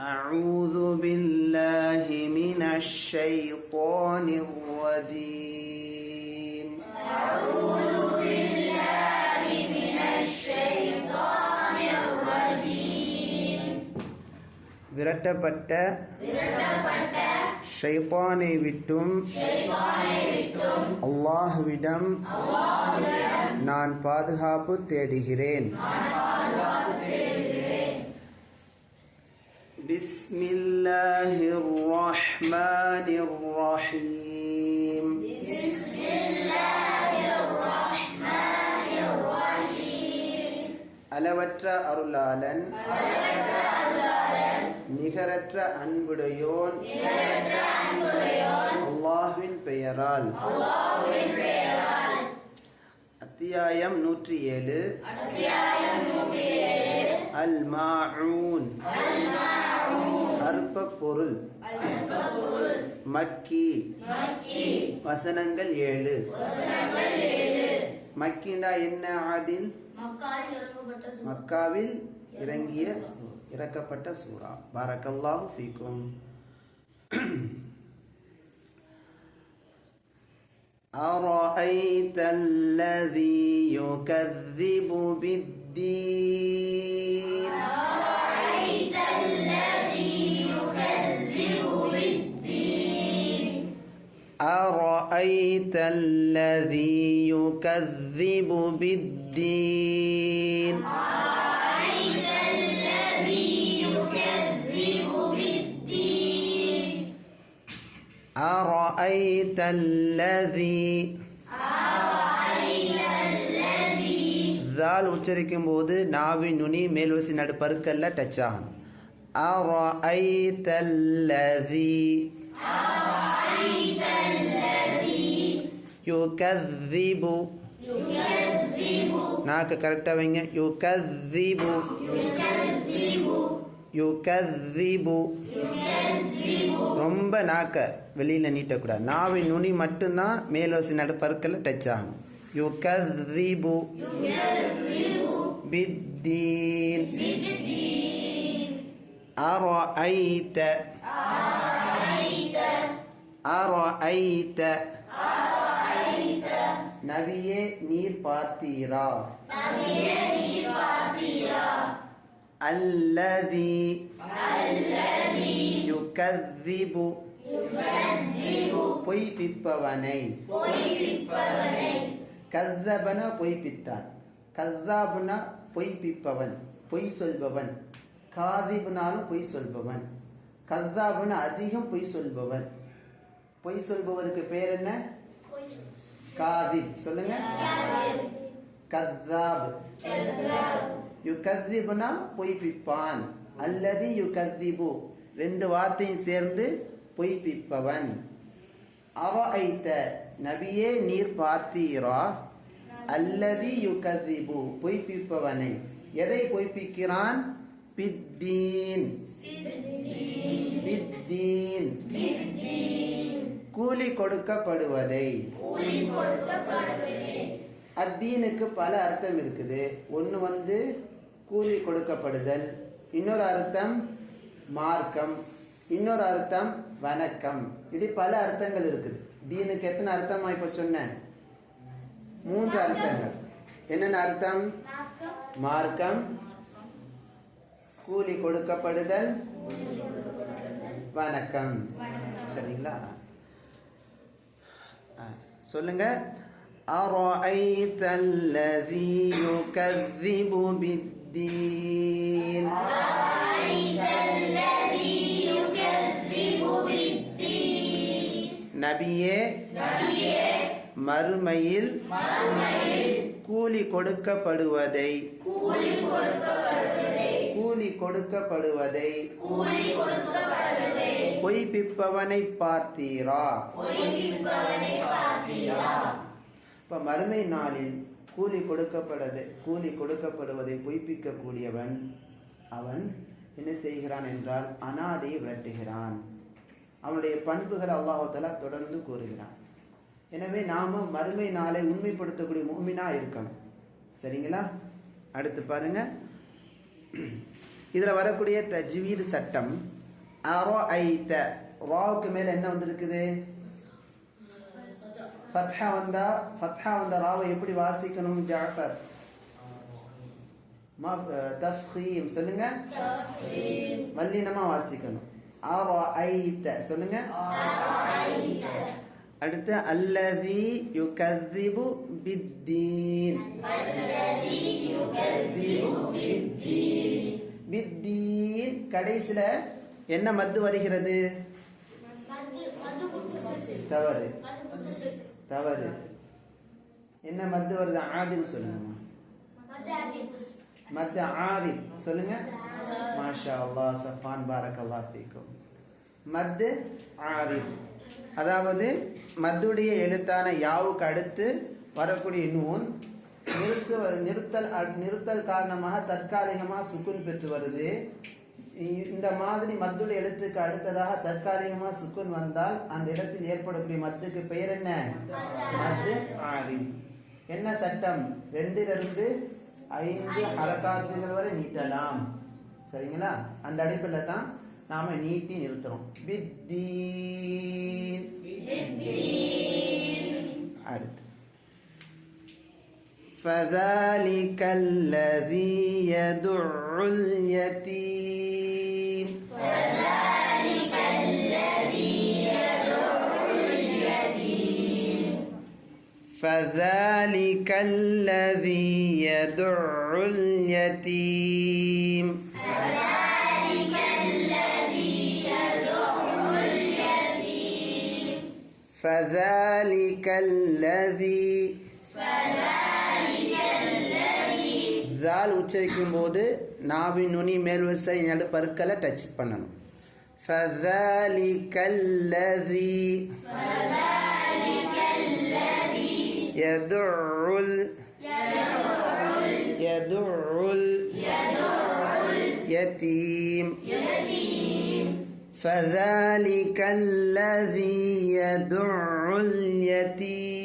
أعوذ بالله من الشيطان الرجيم விரட்டப்பட்ட ஷைத்தானை விட்டும் அல்லாஹ்விடம் நான் பாதுகாப்பு தேடுகிறேன் بسم الله الرحمن الرحيم அளவற்ற அருளாளன் நிகரற்ற அன்புடையோன் அல்லாஹ்வின் பெயரால் அத்தியாயம் நூற்றி ஏழு அல் மாஊன் அற்ப பொருள் மக்கி வசனங்கள் ஏழு மக்கினா என்ன ஆதில் மக்கால் இறங்கப்பட்ட சூரா. மக்காவில் இறங்கிய சூ- இறக்கப்பட்ட சூரா பாரக்கல்லாஹு ஃபீக்கும் أرأيت الذي يكذب بالدين أرأيت الذي يكذب بالدين أرأيت الذي يكذب بالدين أرأيت الذي أرأيت الذي தால் உச்சரிக்கும் போது நாவின் நுனி மேல்வசி நடு பருக்கல்ல டச் ஆகும் أرأيت الذي أرأيت الذي يكذب يكذب நாக்கு கரெக்டாக வைங்க يكذب يكذب يكذب يكذب ரொம்ப நாக்க வெளியில் நீட்டக்கூடாது நாவின் நுனி மட்டும்தான் மேல்வசி நடு பருக்கல்ல டச் ஆகும் يكذب يكذب بالدين بالدين أرأيت أرأيت أرأيت أرأيت நபியே நீர் பார்த்தீரா? அல்லதி அல்லதி யுகذிபு யுகذிபு பொய்ப்பிப்பவனை. பொய்ப்பிப்பவனை. கத்தபன பொய்ப்பித்தான் கத்தாபுனா பொய்ப்பிப்பவன் பொய் சொல்பவன். காதிபுனாலும் பொய் சொல்பவன். கத்தாபுனா அதிகம் பொய் சொல்பவன். பொய் சொல்பவருக்கு பேர் என்ன? காதிப் சொல்லுங்க. கத்தாப். யுகத்திபுனா பொய்ப்பிப்பான். அல்லது யுகத்திபு. ரெண்டு வார்த்தையும் சேர்ந்து பொய்ப்பிப்பவன். அரைத்த நபியே நீர் பார்த்தீரா? அல்லது யுகத்திபு. பொய்ப்பிப்பவனை. எதை பொய்ப்பிக்கிறான்? பித்தீன். பித்தீன். கூலி கொடுக்கப்படுவதை. அத்தீனுக்கு பல அர்த்தம் இருக்குது. ஒன்று வந்து கூலி கொடுக்கப்படுதல் இன்னொரு அர்த்தம் மார்க்கம் இன்னொரு அர்த்தம் வணக்கம். இது பல அர்த்தங்கள் இருக்குது. தீனுக்கு எத்தனை அர்த்தமா இப்ப சொன்னேன் மூன்று அர்த்தங்கள். என்னென்ன அர்த்தம்? மார்க்கம். கூலி கொடுக்கப்படுதல். வணக்கம். சரிங்களா? சொல்லுங்க أرأيت الذي يكذب بالدين أرأيت الذي يكذب بالدين நபியே நபியே மறுமையில் மறுமையில் கூலி கொடுக்கப்படுவதை கூலி கொடுக்கப்படுவதை கூலி பொய்ப்பிப்பவனை பார்த்தீரா? இப்போ இப்ப மறுமை நாளில் கூலி கொடுக்கப்படுது கூலி கொடுக்கப்படுவதை பொய்ப்பிக்கக்கூடியவன் அவன் என்ன செய்கிறான் என்றால் அனாதையை விரட்டுகிறான். அவனுடைய பண்புகளை அல்லாஹால தொடர்ந்து கூறுகிறான். எனவே நாம மறுமை நாளை உண்மைப்படுத்தக்கூடிய மூமினா இருக்கணும். சரிங்களா? அடுத்து பாருங்க. இதில் வரக்கூடிய தஜ்வீது சட்டம் அரோ ஐத்த ராவுக்கு மேல என்ன வந்திருக்குது? ஃபத்ஹா வந்தா ஃபத்ஹா வந்த ராவை எப்படி வாசிக்கணும் ஜாஃபர்? தஃப்ஹீம். சொல்லுங்க. வல்லினமா வாசிக்கணும். அரோ ஐத்த சொல்லுங்க. அடுத்து அல்லதி யுகذிபு பித்தீன். பித்தீன். கடைசில என்ன மத்து வருகிறது? தவறு. தவறு. என்ன மத்து வருது? ஆதில் சொல்லுங்கம்மா. மத்து ஆதி. சொல்லுங்க. மாஷா அல்லா சஃபான் பாரக் அல்லா பீக்கும் மத்து ஆரிஃப் அதாவது மத்துடைய எழுத்தான யாவுக்கு அடுத்து வரக்கூடிய நூன் நிறுத்து நிறுத்தல் அ- நிறுத்தல் காரணமாக தற்காலிகமாக சுக்குன் பெற்று வருது. இந்த மாதிரி மத்துடைய எழுத்துக்கு அடுத்ததாக தற்காலிகமாக சுக்குன் வந்தால் அந்த இடத்தில் ஏற்படக்கூடிய மத்துக்கு பெயர் என்ன? மத்து. ஆரிஃப் என்ன சட்டம்? ரெண்டிலிருந்து ஐந்து ஹரக்காத்துகள் வரை நீட்டலாம். சரிங்களா? அந்த அடிப்பில் தான் நாம நீட்டி நிறுத்துறோம். பித்தீன் அடுத்து. فذلك الذي يدع اليتيم. فذلك الذي يدع اليتيم. فذلك الذي يدع اليتيم فذلك الذي يدع اليتيم فذلك الذي فذلك தால் உச்சரிக்கும் போது நாவின் நுனி மேல் வசை நடு பற்களை டச் பண்ணணும் فذلك الذي يدع ال- يدع اليتيم فذلك الذي يدع اليتيم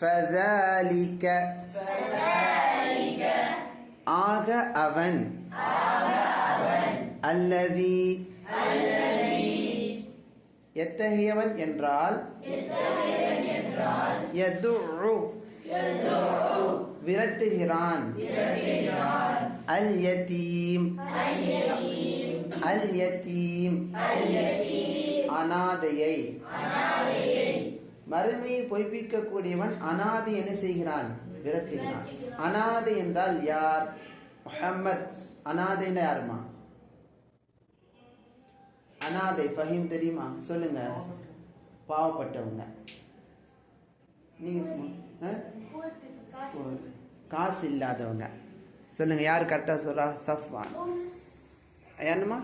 ஃபதாலிக. ஆக அவன். அல்லதி. எத்தகையவன் என்றால். விரட்டுகிறான். அல் யதீம் அல் யதீம் அனாதையை. மறுமையை பொய்ப்பிக்கக்கூடியவன் அனாதை என்ன செய்கிறான்? விரட்டுகிறான். அனாதை என்றால் யார்? முஹம்மத். அனாதைன்னா யாருமா? அனாதை. ஃபஹீம் தெரியுமா? சொல்லுங்க. பாவப்பட்டவங்க. நீங்க காசு இல்லாதவங்க. சொல்லுங்க யார் கரெக்டா சொல்றா? சஃப்வான். என்னம்மா?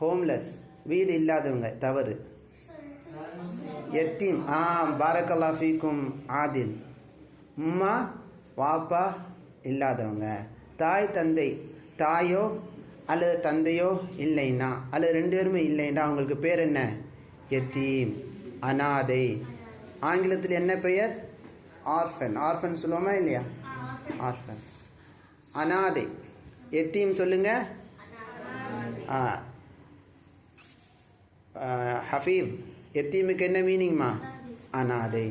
ஹோம்லெஸ் வீடு இல்லாதவங்க. தவறு. எத்தீம். ஆ பாரக்கல்லா ஃபீக்கும் ஆதில். உம்மா வாப்பா இல்லாதவங்க. தாய் தந்தை தாயோ அல்லது தந்தையோ இல்லைன்னா அல்லது ரெண்டு பேருமே இல்லைன்னா அவங்களுக்கு பேர் என்ன? எத்தீம். அனாதை. ஆங்கிலத்தில் என்ன பெயர்? ஆர்ஃபன். ஆர்ஃபன் சொல்லுவோமா இல்லையா? ஆர்ஃபன். அனாதை. எத்தீம் சொல்லுங்க. ஆ ஹஃபீம். எத்தீமுக்கு என்ன மீனிங்மா அனாதை.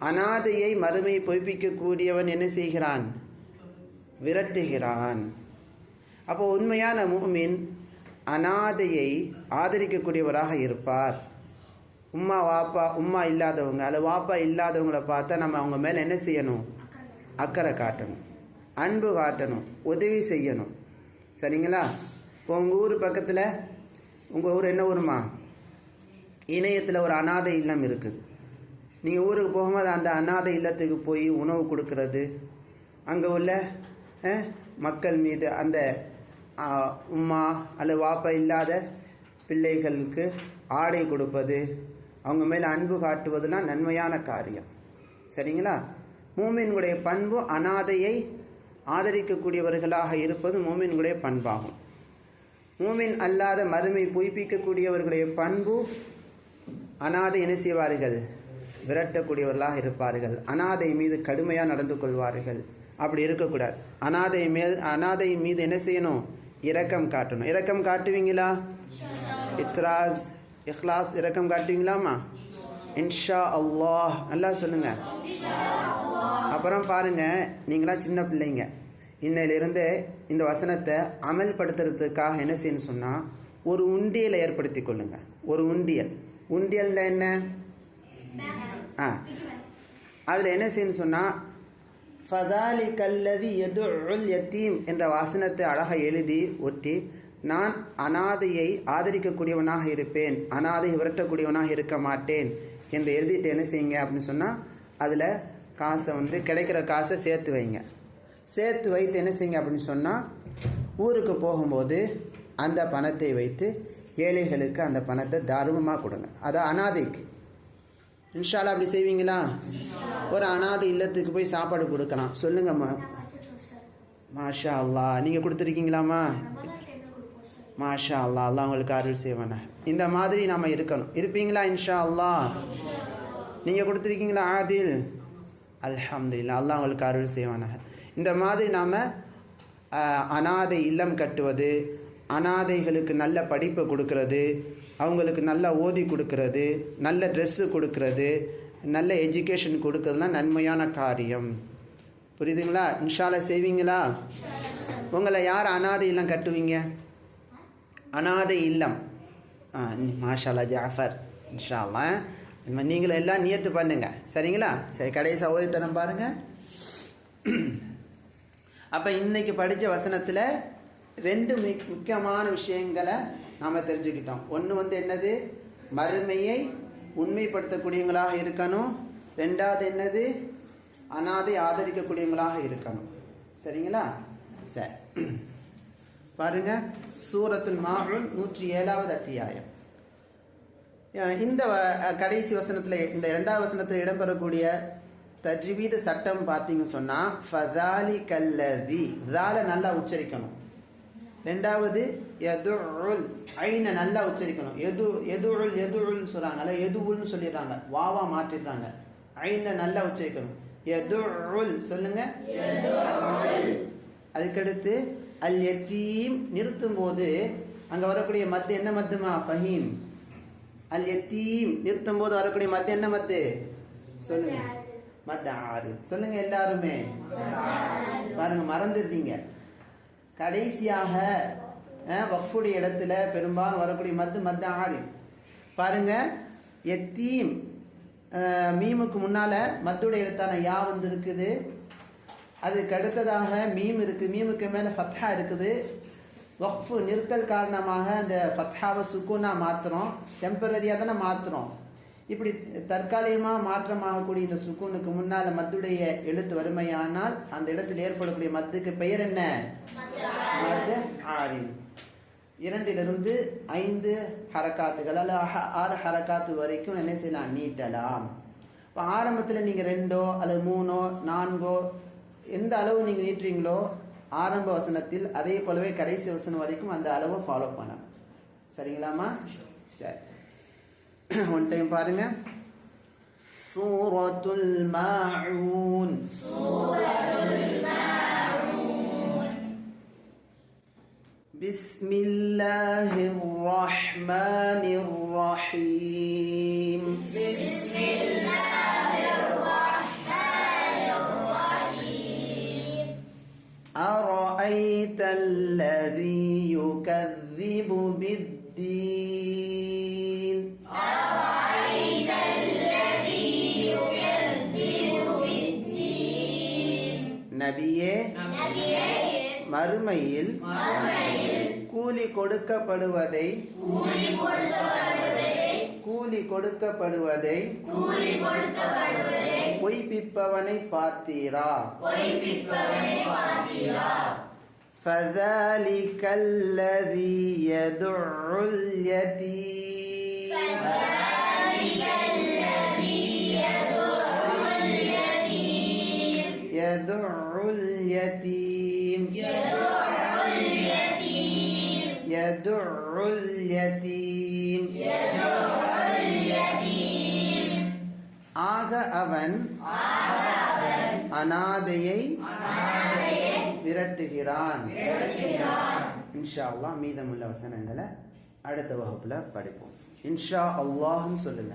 அனாதையை மறுமை பொய்ப்பிக்கக்கூடியவன் என்ன செய்கிறான்? விரட்டுகிறான். அப்போ உண்மையான மூமின் அனாதையை ஆதரிக்கக்கூடியவராக இருப்பார். உம்மா வாப்பா உம்மா இல்லாதவங்க அல்லது வாப்பா இல்லாதவங்கள பார்த்தா நம்ம அவங்க மேலே என்ன செய்யணும்? அக்கறை காட்டணும். அன்பு காட்டணும். உதவி செய்யணும். சரிங்களா? இப்போ உங்கள் ஊர் பக்கத்தில் உங்கள் ஊர் என்ன ஊருமா இணையத்தில் ஒரு அனாதை இல்லம் இருக்குது. நீங்கள் ஊருக்கு போகும்போது அந்த அனாதை இல்லத்துக்கு போய் உணவு கொடுக்கறது. அங்கே உள்ள மக்கள் மீது அந்த உமா உம்மா அல்லது வாப்பா இல்லாத பிள்ளைகளுக்கு ஆடை கொடுப்பது அவங்க மேலே அன்பு காட்டுவதெல்லாம் நன்மையான காரியம். சரிங்களா? மூமின்களுடைய பண்பு அனாதையை ஆதரிக்கக்கூடியவர்களாக இருப்பது மூமின்களுடைய பண்பாகும். மூமின் அல்லாத மறுமை புய்ப்பிக்கக்கூடியவர்களுடைய பண்பு அனாதை என்ன செய்வார்கள்? விரட்டக்கூடியவர்களாக இருப்பார்கள். அனாதை மீது கடுமையாக நடந்து கொள்வார்கள். அப்படி இருக்கக்கூடாது. அனாதை மேல் அனாதை மீது என்ன செய்யணும்? இரக்கம் காட்டணும். இரக்கம் காட்டுவீங்களா? இத்ராஸ் இஹ்லாஸ் இரக்கம் காட்டுவீங்களாமா இன்ஷா அல்லாஹ். நல்லா சொல்லுங்க. அப்புறம் பாருங்க. நீங்களாம் சின்ன பிள்ளைங்க. இன்னையிலிருந்து இந்த வசனத்தை அமல்படுத்துறதுக்காக என்ன செய்யணும்னு சொன்னால் ஒரு உண்டியலை ஏற்படுத்தி கொள்ளுங்கள் ஒரு உண்டியல். உண்டியல்னா என்ன? ஆ. அதில் என்ன செய்யணும் சொன்னால் ஃபதாலி கல்லதி எதுல் யத்தீம் என்ற வசனத்தை அழகாக எழுதி ஒட்டி நான் அனாதையை ஆதரிக்கக்கூடியவனாக இருப்பேன். அனாதை விரட்டக்கூடியவனாக இருக்க மாட்டேன். என்று எழுதிட்டு என்ன செய்யுங்க அப்படின்னு சொன்னால் அதில் காசை வந்து கிடைக்கிற காசை சேர்த்து வைங்க. சேர்த்து வைத்து என்ன செய்யுங்க அப்படின்னு சொன்னால் ஊருக்கு போகும்போது அந்த பணத்தை வைத்து ஏழைகளுக்கு அந்த பணத்தை தாராளமாக கொடுங்க. அது அனாதைக்கு. இன்ஷாலா அப்படி செய்வீங்களா? ஒரு அனாதை இல்லத்துக்கு போய் சாப்பாடு கொடுக்கலாம். சொல்லுங்கம்மா மாஷா அல்லா நீங்கள் கொடுத்துருக்கீங்களாம்மா? மாஷா அல்லா அல்லா உங்களுக்கு அருள் செய்வானா இந்த மாதிரி நாம் இருக்கணும். இருப்பீங்களா இன்ஷா அல்லாஹ் நீங்கள் கொடுத்துருக்கீங்களா ஆதில்? அல்ஹம்துலில்லாஹ் அல்லா உங்களுக்கு அருள் செய்வானாக. இந்த மாதிரி நாம் அனாதை இல்லம் கட்டுவது அனாதைகளுக்கு நல்ல படிப்பை கொடுக்கறது அவங்களுக்கு நல்லா ஓதி கொடுக்கறது நல்ல ட்ரெஸ்ஸு கொடுக்கறது நல்ல எஜுகேஷன் கொடுக்கறதுலாம் நன்மையான காரியம். புரியுதுங்களா? இன்ஷால செய்வீங்களா? உங்களை யார் அனாதை இல்லம் கட்டுவீங்க? அனாதை இல்லம். மாஷாலா ஜாஃபர் இன்ஷால்லா மாதிரி நீங்களும் எல்லாம் நியத்து பண்ணுங்கள் சரிங்களா? சரி கடைசி சகோதரித்தனம் பாருங்கள் அப்போ இன்றைக்கி படித்த வசனத்தில் ரெண்டு மிக் முக்கியமான விஷயங்களை நாம் தெரிஞ்சுக்கிட்டோம். ஒன்று வந்து என்னது? மறுமையை உண்மைப்படுத்தக்கூடியவங்களாக இருக்கணும். ரெண்டாவது என்னது? அனாதை ஆதரிக்கக்கூடியவங்களாக இருக்கணும். சரிங்களா? சரி பாருங்க. சூரத்துல் மாவுன் நூற்றி ஏழாவது அத்தியாயம். இந்த வ- கடைசி வசனத்தில் இந்த இரண்டாவது வசனத்தில் இடம்பெறக்கூடிய தஜ்வீது சட்டம் பார்த்தீங்கன்னு சொன்னால் ஃபதாலி கல்லவி தால நல்லா உச்சரிக்கணும். ரெண்டாவது எதுல் ஐனை நல்லா உச்சரிக்கணும். எது எதுல் எதுல்னு சொல்றாங்கல்ல எதுவுல்னு சொல்லிடுறாங்க. வாவா மாற்றிடுறாங்க. ஐனை நல்லா உச்சரிக்கணும். எதுல் சொல்லுங்க. அதுக்கடுத்து அல் யத்தீம் நிறுத்தும் போது அங்க வரக்கூடிய மத்து என்ன மத்துமா? ஃபஹீம். அல் யத்தீம் நிறுத்தும் போது வரக்கூடிய மத்து என்ன மத்து? சொல்லுங்க. மத்து ஆறு சொல்லுங்க எல்லாருமே. பாருங்க மறந்துருந்தீங்க கடைசியாக வக்ஃபுடைய இடத்துல பெரும்பாலும் வரக்கூடிய மத்து மத்த ஆறு பாருங்க எத்தீம் மீமுக்கு முன்னால மத்துடைய இடத்தான யா வந்து இருக்குது அதுக்கு அடுத்ததாக மீம் இருக்கு மீமுக்கு மேலே ஃபத்ஹா இருக்குது. வக்ஃபு நிறுத்தல் காரணமாக அந்த ஃபத்ஹாவை சுக்கூனாக மாத்துறோம். டெம்பரரியாக தானே மாத்துறோம். இப்படி தற்காலிகமாக மாற்றமாகக்கூடிய இந்த சுக்கூனுக்கு முன்னால் மத்துடைய எழுத்து வறுமையானால் அந்த இடத்தில் ஏற்படக்கூடிய மத்துக்கு பெயர் என்ன? மது ஆரின் இரண்டிலிருந்து ஐந்து ஹரக்காத்துகள் அல்ல ஆறு ஹரக்காத்து வரைக்கும் என்ன செய்யலாம்? நீட்டலாம். இப்போ ஆரம்பத்தில் நீங்கள் ரெண்டோ அல்லது மூணோ நான்கோ எந்த அளவு நீங்கள் நீட்டுறீங்களோ ஆரம்ப வசனத்தில் அதே போலவே கடைசி வசனம் வரைக்கும் அந்த அளவை ஃபாலோ பண்ணணும் சரிங்களாம்மா? சரி. ஒன் டைம் பாருங்க சூரத்துல் மாஊன் بسم الله الرحمن الرحيم بسم الله الرحمن الرحيم أرأيت الذي மறுமையில் மறுமையில் கூலி கொடுக்கப்படுவதை கூலி கொடுக்கப்படுவதை கூலி கொடுக்கப்படுவதை கூலி கொடுக்கப்படுவதை பொய்ப்பிப்பவனை பார்த்தீரா பொய்ப்பிப்பவனை பார்த்தீரா فذلك الذي يدع اليتيم يدع اليتيم يدع اليتيم يدع اليتيم يدع اليتيم ஆக ஆக அவன் அனாதையை விரட்டுகிறான் இன்ஷா அல்லாஹ் மீதமுள்ள வசனங்களை அடுத்த வகுப்புல படிப்போம் இன்ஷா அல்லாஹ்னு சொல்லுங்க